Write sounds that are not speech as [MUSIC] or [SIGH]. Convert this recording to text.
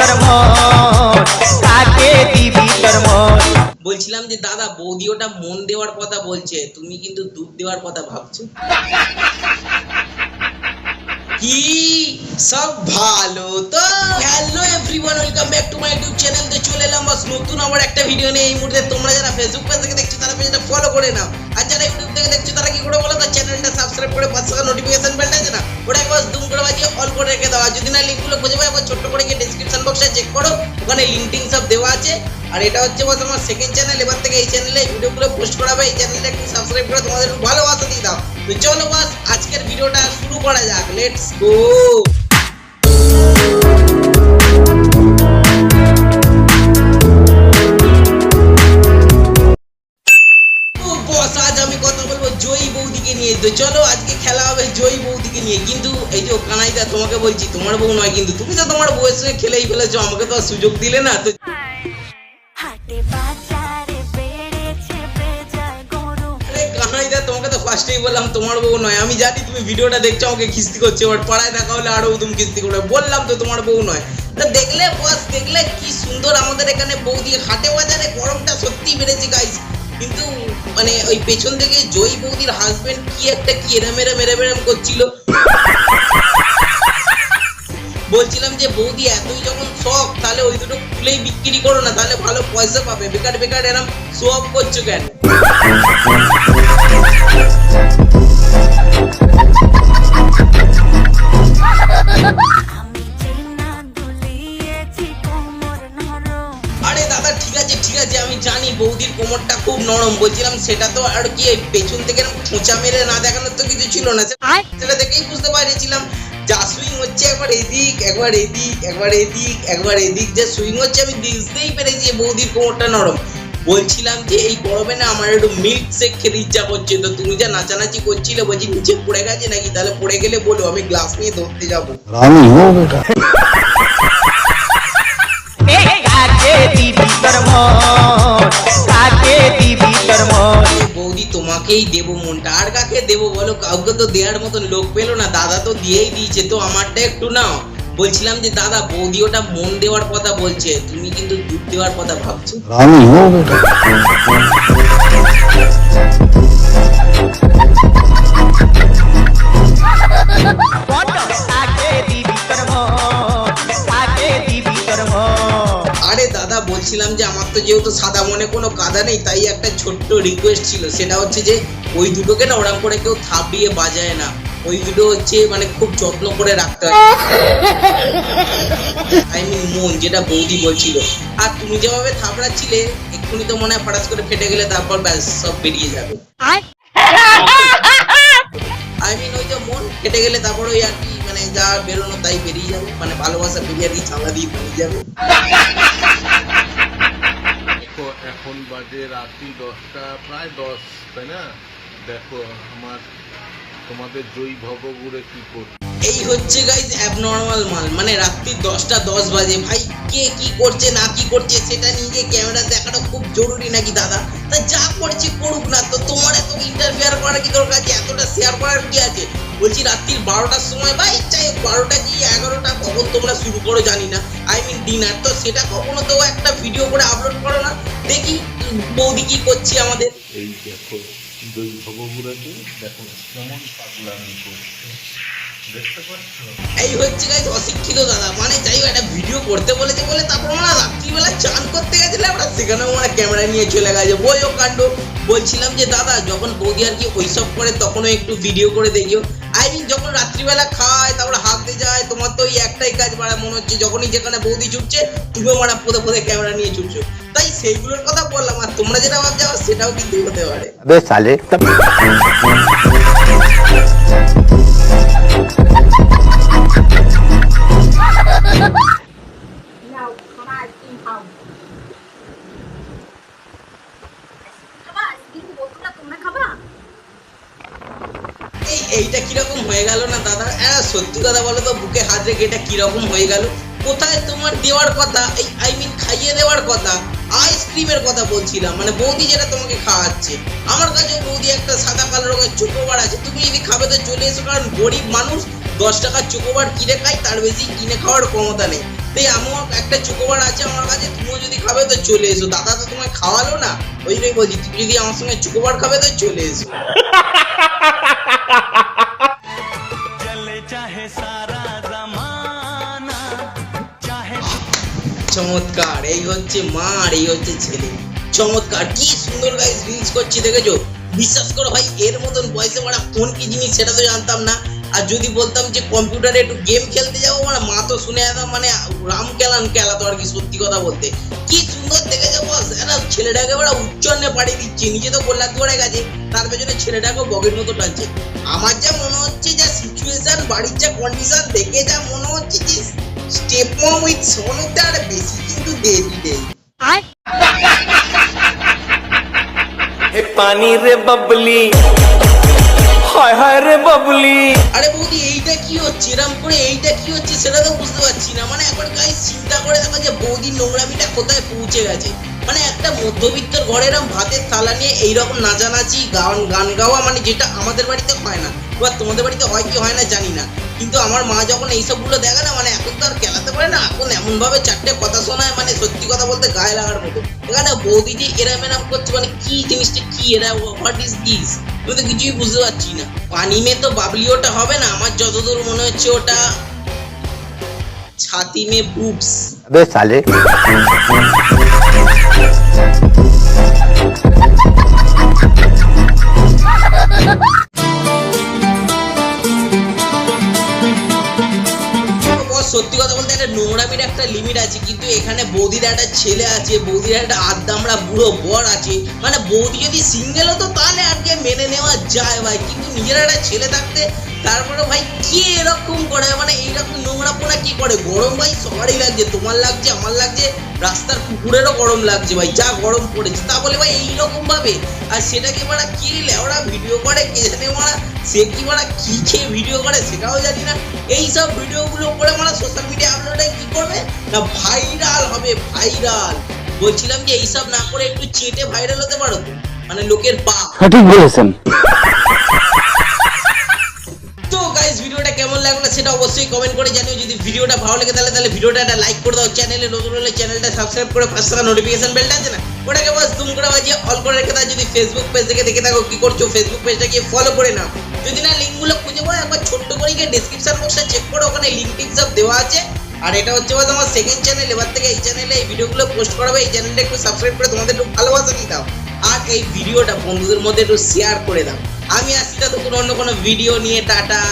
তোর মন কাকে দিবি তোর মন? বলছিলাম যে দাদা বৌদি ওটা মন দেওয়ার কথা বলছে তুমি কিন্তু দুধ দেওয়ার কথা ভাবছ। কি? সব ভালো তো? Hello everyone welcome back to my YouTube channel তো চলে এলাম বাস নতুন আবার একটা ভিডিও নিয়ে। এই মুহূর্তে তোমরা যারা ফেসবুক পেজ থেকে দেখছ তারা পেজটা ফলো করে নাও। আর যারা ইউটিউব থেকে দেখছ তারা কি করে বলো তো চ্যানেলটা সাবস্ক্রাইব করে পাশে থাকা নোটিফিকেশন বেলটা আছে না? ওটা একবার দুম করে বাজিয়ে অল করে রেখে দাও। আর যদি না লিঙ্কগুলো খুঁজে পাই একবার ছোট্ট করে করো, ওখানে লিঙ্ক টিঙ্ক সব দেওয়া আছে। আর এটা হচ্ছে বস আমার সেকেন্ড চ্যানেল এবার থেকে এই চ্যানেলে ভিডিওগুলো পোস্ট করা হবে। এই চ্যানেলটা একটু সাবস্ক্রাইব করে তোমাদের একটু ভালোবাসা দিয়ে দাও। তো চলো বাস, আজকের ভিডিওটা শুরু করা যাক। লেটস গো জয়ী বৌদিকে নিয়ে। তো চলো, আজকে খেলা হবে জয়ী বৌদিকে নিয়ে? কিন্তু এই যে কানাইদা তোমাকে বলছি তোমার বউ নয় কিন্তু। তুমি তো তোমার বউয়ের সঙ্গে খেলেই ফেলেছো আমাকে তো সুযোগ দিলে না। তো তোমাকে তো ফার্স্টেই বললাম তোমার বউ নয়। আমি জানি তুমি ভিডিওটা দেখছ আমাকে খিস্তি করছে বাট পাড়ায় দেখা হলে আরও তুমি খিস্তি করে বললাম তো তোমার বউ নয়। তা দেখলে বস দেখলে কি সুন্দর আমাদের এখানে বৌদি। হাটে বাজারে গরমটা সত্যি বেড়েছে গাইস কিন্তু মানে ওই পেছন থেকে জয়ী বৌদির হাজবেন্ড কি একটা কি এরম এরম এরম এরম করছিল? বলছিলাম যে, বৌদি, এতই যখন শখ তাহলে ওই দুটো খুলেই বিক্রি করো না, তাহলে ভালো পয়সা পাবে। বেকার বেকার, এরম শো অফ করছ কেন? আমি [LAUGHS] চেনা আছে আমি জানি বৌদির কোমরটা খুব নরম। বলছিলাম সেটা তো আর কি পেছন থেকে খোঁচা মেরে না দেখানোর তো কিছু ছিল না। সেটা দেখেই বুঝতে পারছিলাম যা সুইং হচ্ছে একবার এদিক একবার এদিক একবার এদিক একবার এদিক। যে সুইং হচ্ছে আমি বুঝতেই পেরেছি বৌদির কোমরটা নরম। বলছিলাম যে এই গরমে না আমার একটু মিল্ক শেক খেতে ইচ্ছা করছে তো তুমি যা নাচানাচি করছিলে বলছি নিচে পড়ে গেছে নাকি? তাহলে পড়ে গেলে বলো আমি গ্লাস নিয়ে ধরতে যাব। বৌদি দেব মনটা। আর কাকে দেবো বলো? কাউকে তো দেওয়ার মতন লোক পেল না। দাদা তো দিয়েই দিয়েছে। তো আমারটা একটু নাও। বলছিলাম যে, দাদা, বৌদি ওটা মন দেওয়ার কথা বলছে। তুমি কিন্তু দুধ দেওয়ার কথা ভাবছ? रानी আরে দাদা বলছিলাম যে আমার তো যেহেতু সাদা মনে কোনো কাদা নেই তাই একটা ছোট্ট রিকোয়েস্ট ছিল। সেটা হচ্ছে যে ওই দুটোকে না ওরম করে কেউ থাপিয়ে বাজায় না। ওই দুটো হচ্ছে মানে খুব যত্ন করে রাখতে হয়। আই মিন মন যেটা বৌদি বলছিল। আর তুমি যেভাবে থাপড়াচ্ছিলে এক্ষুনি তো মনে হয় ফাটাস করে ফেটে গেলে তারপর ব্যাস সব বেরিয়ে যাবে। আই মিন ওই যে মন ফেটে গেলে তারপর ওই আর কি মানে যা বেরোনো তাই বেরিয়ে যাবে। মানে ভালোবাসা বিরিয়ানি ছাড়া দিয়ে বেরিয়ে যাবে। এখন বাজে রাত্রি দশটা, প্রায় দশ, তাই না? দেখো, আমার তোমাদের জয়ী ভবগুড়ে কি করছে এই হচ্ছে গাইজ অ্যাবনর্মাল মাল। মানে রাত্রি দশটা দশ বাজে। ভাই, কে কি করছে, না কি করছে, সেটা নিজে ক্যামেরা দেখাটা খুব জরুরি নাকি দাদা? তা যা করছে করুক না তো। তোমার এত ইন্টারফেয়ার করার কি দরকার আছে? এতটা শেয়ার করার কি আছে? বলছি রাত্রির বারোটার সময় বা ইচ্ছাই বারোটা কি এগারোটা কখন তোমরা শুরু করো, জানি না। আই মিন ডিনার তো সেটা কখনো তো একটা ভিডিও করে আপলোড করো না। দেখি বৌদি কি করছি আমাদের। এই দেখো ভবগুড়াকে দেখো কেমন পাগলামি করছে। এই হচ্ছে গাইজ অশিক্ষিত দাদা। মানে যাই একটা ভিডিও করতে বলেছে বলে তারপর আমরা রাত্রিবেলা চান করতে গেছিলে আমরা সেখানেও আমরা ক্যামেরা নিয়ে চলে গেছে। বই কাণ্ড। বলছিলাম যে, দাদা, যখন বৌদি আর কি ওইসব করে, তখনও একটু ভিডিও করে দেখিও। আই মিন যখন রাত্রিবেলা খায়, তারপরে হাঁকতে যায়, তোমার তো ওই একটাই কাজ মারা মনে হচ্ছে যখনই যেখানে বৌদি ছুটছে, তুমিও মারা পদে পদে ক্যামেরা নিয়ে ছুটছো। তাই সেইগুলোর কথা বললাম, আর তোমরা যেটা ভাবছ, সেটাও কিন্তু হতে পারে। अबे এইটা কীরকম হয়ে গেল না, দাদা? হ্যাঁ সত্যি কথা বলো তো, বুকে হাত রেখে এটা কীরকম হয়ে গেল? কোথায় তোমার দেওয়ার কথা? এই আই মিন খাইয়ে দেওয়ার কথা আইসক্রিমের কথা বলছিলাম। মানে বৌদি যেটা তোমাকে খাওয়াচ্ছে। আমার কাছেও বৌদি একটা সাদা কালো রঙের চোখোবার আছে। তুমি যদি খাবে তো চলে এসো, কারণ গরিব মানুষ দশ টাকার চোকোবার কিনে খাই তার বেশি কিনে খাওয়ার ক্ষমতা নেই। তাই আমার একটা চোকোবার আছে আমার কাছে, তুমিও যদি খাবে তো চলে এসো। দাদা তো তোমায় খাওয়ালো না, ওই জন্যই বলছি, তুমি যদি আমার সঙ্গে চোকোবার খাবে তো চলে এসো। চমৎকার, এই হচ্ছে মা আর এই হচ্ছে ছেলে। চমৎকার, কি সুন্দর গাইস রিলস করছি, দেখেছ? বিশ্বাস করো ভাই, এর মতন বয়সে মারা কোন কি জিনিস সেটা তো জানতাম না। আর যদি বলতাম যে কম্পিউটারে একটু গেম খেলতে যাব মানে মা তো শুনে যেতাম মানে রাম খেলান খেলাতো আর কি সত্যি কথা বলতে। কি সুন্দর দেখেছ বস ছেলেটাকে বড় উচ্চন্নে পাড়ি দিচ্ছে নিজে তো কল্যাণ করে গেছে তার পেছনে ছেলেটাকেও বগের মতো টানছে। আমার যা মনে হচ্ছে যা সিচুয়েশন বাড়ির যা কন্ডিশন দেখে যা মনে হচ্ছে যে স্টেপ মম উইথ সোনতে আর বেশি কিন্তু দেরি দেই পানি রে বাবলি হায় হায় রে বাবলি। আরে বৌদি এইটা কি হচ্ছে? এরম করে এইটা কি হচ্ছে? সেটা তো বুঝতে পারছি না। মানে এখন গাইস চিন্তা করে দেখো যে বৌদির নোংরামিটা কোথায় পৌঁছে গেছে। মানে একটা মধ্যবিত্ত ঘরে এরকম ভাতের থালা নিয়ে এইরকম নাচানাচি, গান গান গাওয়া মানে যেটা আমাদের বাড়িতে হয় না। বা তোমাদের বাড়িতে হয় কি হয় না জানি না। কিন্তু আমার মা যখন এইসবগুলো দেখে না মানে এখন তো আর খেলাতে পারে না, এখন এমনভাবে চারটে কথা শোনায় মানে সত্যি কথা বলতে গায়ে লাগার মতো। এখানে বৌদি যে এরাম এরাম করছে মানে কি জিনিসটা, কি এরা হোয়াট ইজ দিস আমি তো কিছুই বুঝতে পারছি না। পানি মেয়ে তো বাবলি ওটা হবে না, আমার যতদূর মনে হচ্ছে ওটা ছাতি মে বুবস সত্যি কথা বলতে একটা নোংরামির একটা লিমিট আছে, কিন্তু এখানে বৌদির একটা ছেলে আছে, বৌদির একটা আদ্দামড়া বুড়ো বর আছে। মানে বৌদি যদি সিঙ্গেল হতো, তাহলে কি মেনে নেওয়া যায় ভাই। কিন্তু নিজের একটা ছেলে থাকতে তারপরে ভাই, কে এরকম করে? মানে এইরকম নোংরা পোনা কি করে? গরম ভাই, সবারই লাগছে, তোমার লাগছে, আমার লাগছে, রাস্তার কুকুরেরও গরম লাগছে ভাই, যা গরম পড়েছে। তা বলে ভাই, এইরকম ভাবে? আর সেটাকে মারা কি লেওড়া ভিডিও করে, কে জানে মারা? সে কি মারা, কি খেয়ে ভিডিও করে, সেটাও জানি না। এই সব ভিডিওগুলো করে মারা সোশ্যাল মিডিয়া আপলোডে কি করবে? না ভাইরাল হবে ভাইরাল বলছিলাম যে, এইসব না করে একটু চেটে ভাইরাল হতে পারো মানে লোকের পা। সঠিক বলেছেন। লাগল সেটা অবশ্যই কমেন্ট করে জানিও। যদি ভিডিওটা ভালো লাগে তাহলে তাহলে ভিডিওটা একটা লাইক করে দাও। চ্যানেলে নতুন হলে চ্যানেলটা সাবস্ক্রাইব করে পাঁচ টাকা নোটিফিকেশন বেলটা আছে না? ওটাকে বাস তুম করে বাজিয়ে অল করে রেখে দাও। যদি ফেসবুক পেজ থেকে দেখে থাকো কি করছ ফেসবুক পেজটা গিয়ে ফলো করে নাও। যদি না লিঙ্কগুলো খুঁজে পাও, একবার ছোট্ট করে গিয়ে ডেসক্রিপশন বক্সটা চেক করো। ওখানে লিঙ্ক টিঙ্ক সব দেওয়া আছে। আর এটা হচ্ছে বাস আমার সেকেন্ড চ্যানেল এবার থেকে এই চ্যানেলে এই ভিডিওগুলো পোস্ট করাবে। এই চ্যানেলটা একটু সাবস্ক্রাইব করে তোমাদের একটু ভালোবাসা দিয়ে দাও। আর এই ভিডিওটা বন্ধুদের মধ্যে একটু শেয়ার করে দাও। আমি আসছি তখন অন্য কোনো ভিডিও নিয়ে। টাটা!